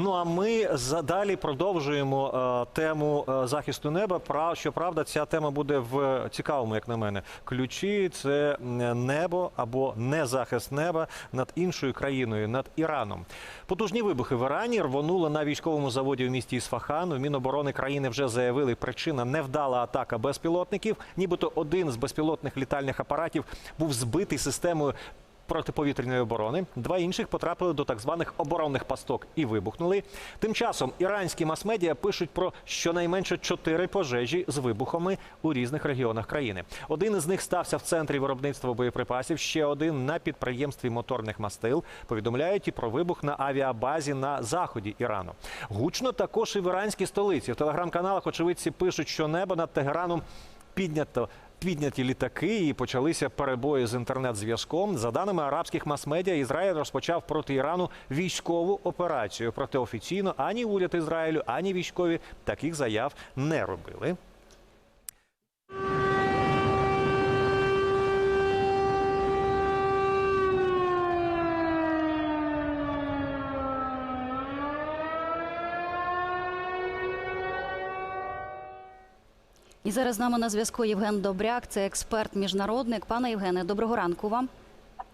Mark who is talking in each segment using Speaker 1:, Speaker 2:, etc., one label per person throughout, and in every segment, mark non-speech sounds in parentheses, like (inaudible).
Speaker 1: Ну а ми за- далі продовжуємо е, тему е, захисту неба. Пра щоправда, ця тема буде в цікавому, як на мене. Ключі це небо або не захист неба над іншою країною, над Іраном. Потужні вибухи в Ірані рвонули на військовому заводі в місті Ісфахан. У Міноборони країни вже заявили, причина невдала атака безпілотників. Нібито один з безпілотних літальних апаратів був збитий системою протиповітряної оборони. Два інших потрапили до так званих оборонних пасток і вибухнули. Тим часом іранські мас-медіа пишуть про щонайменше чотири пожежі з вибухами у різних регіонах країни. Один із них стався в центрі виробництва боєприпасів, ще один на підприємстві моторних мастил. Повідомляють і про вибух на авіабазі на заході Ірану. Гучно також і в іранській столиці. В телеграм-каналах очевидці пишуть, що небо над Тегераном піднято. Підняті літаки і почалися перебої з інтернет-зв'язком. За даними арабських мас-медіа, Ізраїль розпочав проти Ірану військову операцію. Проте офіційно ані уряд Ізраїлю, ані військові таких заяв не робили.
Speaker 2: І зараз з нами на зв'язку Євген Добряк, це експерт міжнародник. Пане Євгене, доброго ранку вам.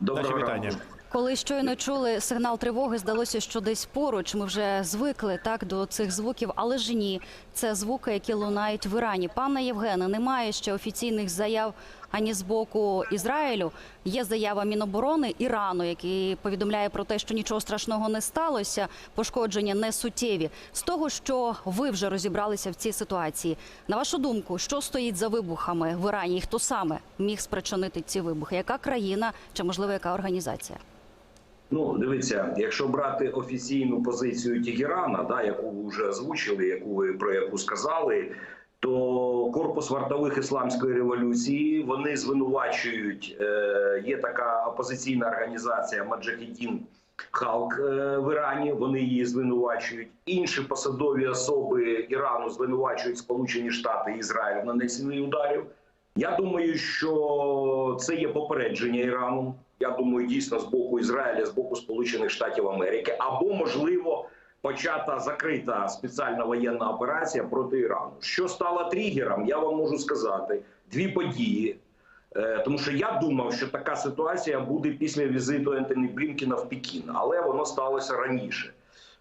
Speaker 3: Доброго
Speaker 1: вітання.
Speaker 2: Коли щойно чули сигнал тривоги, здалося, що десь поруч ми вже звикли так до цих звуків, але ж ні, це звуки, які лунають в Ірані. Пане Євгене, немає ще офіційних заяв ані з боку Ізраїлю. Є заява Міноборони Ірану, який повідомляє про те, що нічого страшного не сталося, пошкодження не суттєві. З того, що ви вже розібралися в цій ситуації, на вашу думку, що стоїть за вибухами в Ірані, і хто саме міг спричинити ці вибухи? Яка країна чи можливо яка організація?
Speaker 3: Ну, дивіться, якщо брати офіційну позицію Тегерана, да, яку ви вже озвучили, яку ви про яку сказали, то корпус вартових ісламської революції вони звинувачують. Е, є така опозиційна організація Маджахідін Халк е, в Ірані. Вони її звинувачують. Інші посадові особи Ірану звинувачують Сполучені Штати і Ізраїль в нанесенні ударів. Я думаю, що це є попередження Ірану. Я думаю, дійсно з боку Ізраїля, з боку Сполучених Штатів Америки, або можливо почата закрита спеціальна воєнна операція проти Ірану. Що стало тригером, я вам можу сказати дві події. Е, Тому що я думав, що така ситуація буде після візиту Ентоні Блінкіна в Пекін, але воно сталося раніше.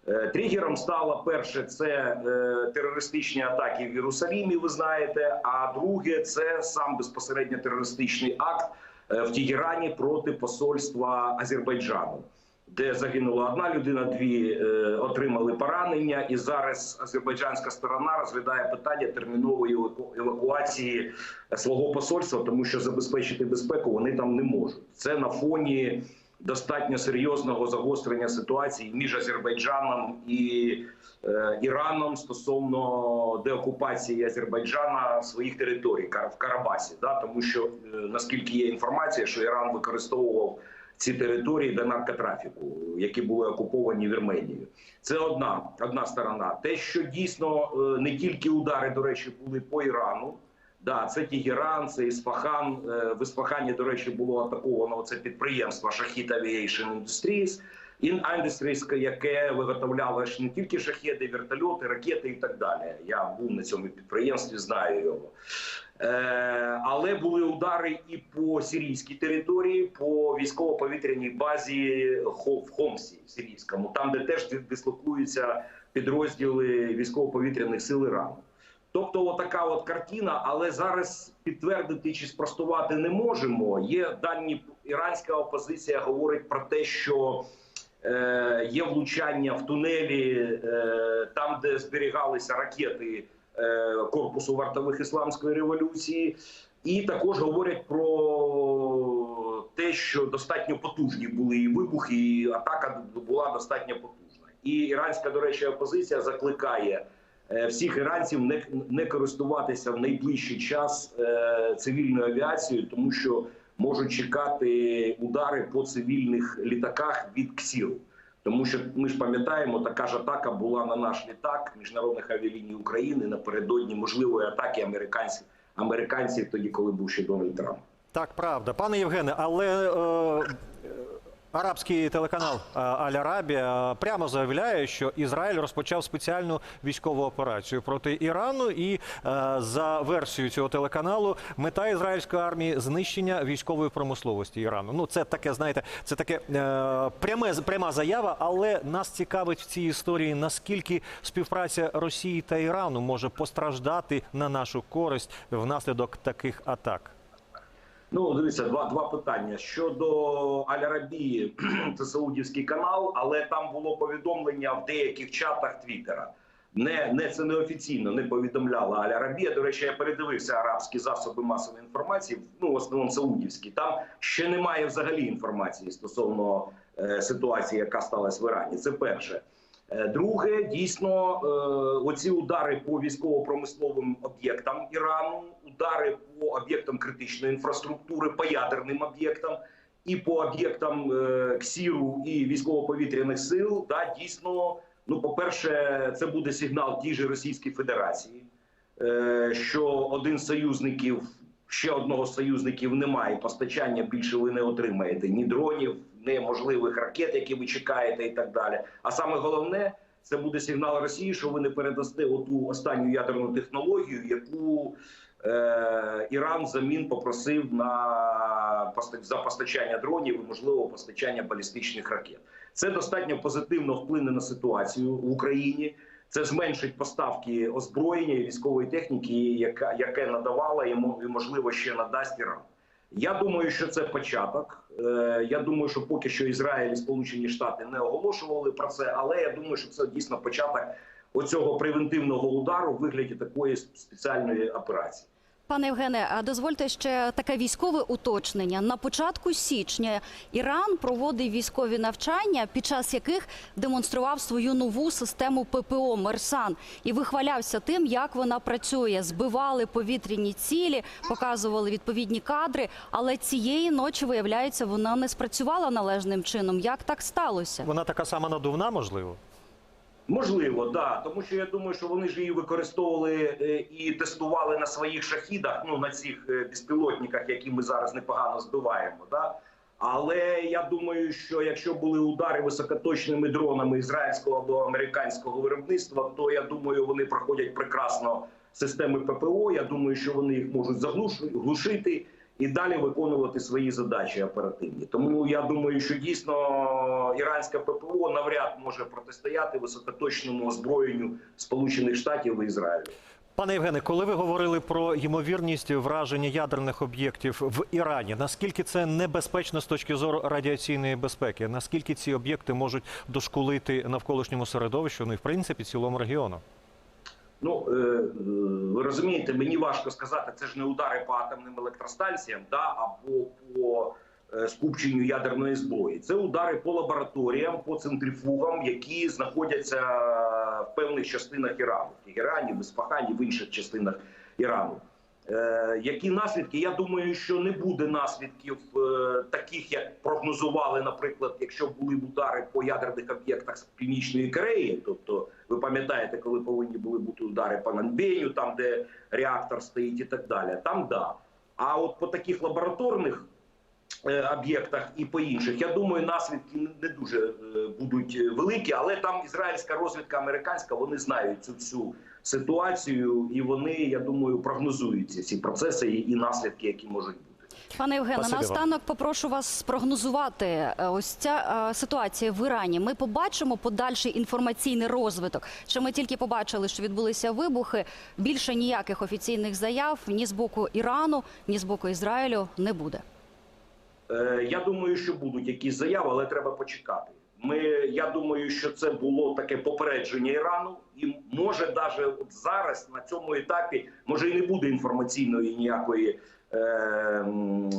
Speaker 3: Е, Тригером стало перше це е, терористичні атаки в Єрусалімі. Ви знаєте. А друге це сам безпосередньо терористичний акт в Тегерані проти посольства Азербайджану, де загинула одна людина, дві е, отримали поранення, і зараз азербайджанська сторона розглядає питання термінової евакуації свого посольства, тому що забезпечити безпеку вони там не можуть. Це на фоні достатньо серйозного загострення ситуації між Азербайджаном і е, Іраном стосовно деокупації Азербайджана своїх територій в Карабасі. Да? Тому що е, наскільки є інформація, що Іран використовував ці території для наркотрафіку, які були окуповані Вірменією. Це одна одна сторона. Те, що дійсно е, не тільки удари, до речі, були по Ірану. Да, це Тегеран, це Ісфахан. Е, В Ісфахані, до речі, було атаковано це підприємство Shahid Aviation Industries, In Industries, яке виготовляло не тільки шахеди, вертольоти, ракети і так далі. Я був на цьому підприємстві, знаю його. Е, але були удари і по сирійській території, по військово-повітряній базі в Хомсі в сирійському, там де теж дислокуються підрозділи військово-повітряних сил Ірану. Тобто, отака от картина, але зараз підтвердити чи спростувати не можемо. Є дані іранська опозиція говорить про те, що е, є влучання в тунелі, е, там, де зберігалися ракети корпусу вартових ісламської революції, і також говорять про те, що достатньо потужні були і вибухи, і атака була достатньо потужна. І іранська, до речі, опозиція закликає е, всіх іранців не, не користуватися в найближчий час е, цивільною авіацією, тому що можуть чекати удари по цивільних літаках від КСІЛ. Тому що ми ж пам'ятаємо, така ж атака була на наш літак міжнародних авіаліній України напередодні можливої атаки американців американців тоді, коли був ще Дональд Трамп.
Speaker 1: Так, правда, пане Євгене, але е, Арабський телеканал е, Аль Арабія прямо заявляє, що Ізраїль розпочав спеціальну військову операцію проти Ірану. І е, за версією цього телеканалу мета ізраїльської армії знищення військової промисловості Ірану. Ну це таке, знаєте, це таке е, пряме пряма заява, але нас цікавить в цій історії наскільки співпраця Росії та Ірану може постраждати на нашу користь внаслідок таких атак.
Speaker 3: Ну, дивіться, два, два питання. Щодо Аль-Арабії, (clears throat) це Саудівський канал, але там було повідомлення в деяких чатах Твіттера. Не, не це не офіційно не повідомляла Аль-Арабія. До речі, я передивився арабські засоби масової інформації, ну в основному саудівські. Там ще немає взагалі інформації стосовно е, ситуації, яка сталася в Ірані. Це перше. Е, Друге, дійсно, е, оці удари по військово-промисловим об'єктам Ірану, удари по об'єктам критичної інфраструктури, по ядерним об'єктам і по об'єктам е, КСІРу і військово-повітряних сил, да, дійсно, ну, по-перше, це буде сигнал тій же Російській Федерації, що один з союзників, ще одного з союзників немає, постачання більше ви не отримаєте ні дронів, ні можливих ракет, які ви чекаєте, і так далі. А саме головне, це буде сигнал Росії, що ви не передасте оту останню ядерну технологію, яку е, Іран взамін попросив на за постачання дронів і можливо постачання балістичних ракет. Це достатньо позитивно вплине на ситуацію в Україні. Це зменшить поставки озброєння і військової техніки, яка яке надавала йому і можливо ще надасть Іран. Я думаю, що це початок. Е, Я думаю, що поки що Ізраїль і Сполучені Штати не оголошували про це, але я думаю, що це дійсно початок оцього превентивного удару в вигляді такої спеціальної операції.
Speaker 2: Пане Євгене, а дозвольте ще таке військове уточнення. На початку січня Іран проводив військові навчання, під час яких демонстрував свою нову систему ППО Мерсан і вихвалявся тим, як вона працює. Збивали повітряні цілі, показували відповідні кадри. Але цієї ночі виявляється, вона не спрацювала належним чином. Як так сталося?
Speaker 1: Вона така сама надувна, можливо.
Speaker 3: Можливо, да, тому що я думаю, що вони ж її використовували е, і тестували на своїх шахідах, ну на цих е, безпілотниках, які ми зараз непогано збиваємо. Да? Але я думаю, що якщо були удари високоточними дронами ізраїльського або американського виробництва, то я думаю, вони проходять прекрасно системи ППО. Я думаю, що вони їх можуть заглушити і далі виконувати свої задачі оперативні. Тому я думаю, що дійсно іранське ППО навряд може протистояти високоточному озброєнню Сполучених Штатів і Ізраїлю.
Speaker 1: Пане Євгене, коли ви говорили про ймовірність враження ядерних об'єктів в Ірані, наскільки це небезпечно з точки зору радіаційної безпеки? Наскільки ці об'єкти можуть дошкулити навколишньому середовищу, ну і в принципі цілому регіону?
Speaker 3: Ну е, ви розумієте, мені важко сказати, це ж не удари по атомним електростанціям, да або по е, скупченню ядерної зброї. Це удари по лабораторіям, по центрифугам, які знаходяться в певних частинах Ірану, в Ірані, в Іспахані, в інших частинах Ірану. Е, які наслідки? Я думаю, що не буде наслідків е, таких, як прогнозували, наприклад, якщо були удари по ядерних об'єктах з північної Кореї. Тобто, ви пам'ятаєте, коли повинні були бути удари по Нанбею, там де реактор стоїть, і так далі. Там да. А от по таких лабораторних об'єктах і по інших, я думаю, наслідки не- дуже е, будуть е, великі, але там ізраїльська розвідка, американська, вони знають цю всю ситуацію, і вони, я думаю, прогнозують ці всі процеси і, і наслідки, які можуть бути.
Speaker 2: Пане Євгене, наостанок попрошу вас спрогнозувати е, ось ця е, ситуація в Ірані. Ми побачимо подальший інформаційний розвиток. Що ми тільки побачили, що відбулися вибухи. Більше ніяких офіційних заяв ні з боку Ірану, ні з боку Ізраїлю не буде.
Speaker 3: Е, Я думаю, що будуть якісь заяви, але треба почекати. Ми, я думаю, що це було таке попередження Ірану, і може навіть от зараз на цьому етапі може і не буде інформаційної ніякої е,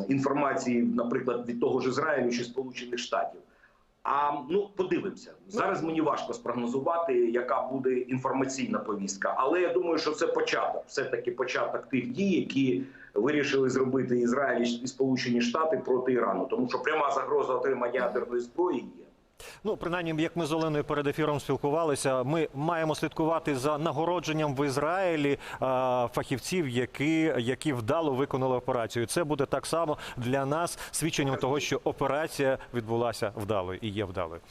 Speaker 3: інформації, наприклад, від того ж Ізраїлю чи Сполучених Штатів. А ну подивимося зараз. Мені важко спрогнозувати, яка буде інформаційна повістка, але я думаю, що це початок, все таки початок тих дій, які вирішили зробити Ізраїль і Сполучені Штати проти Ірану, тому що пряма загроза отримання ядерної зброї є.
Speaker 1: Ну, принаймні, як ми з Оленою перед ефіром спілкувалися, ми маємо слідкувати за нагородженням в Ізраїлі а, фахівців, які, які вдало виконали операцію. Це буде так само для нас свідченням того, що операція відбулася вдалою і є вдалою.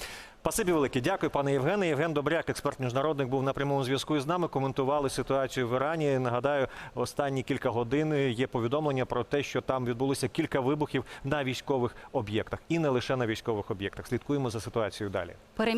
Speaker 1: Пасибі велике, дякую, пане Євгене. Євген Добряк, експерт міжнародник, був на прямому зв'язку із нами. Коментували ситуацію в Ірані. Нагадаю, останні кілька годин є повідомлення про те, що там відбулося кілька вибухів на військових об'єктах, і не лише на військових об'єктах. Слідкуємо за ситуацією далі.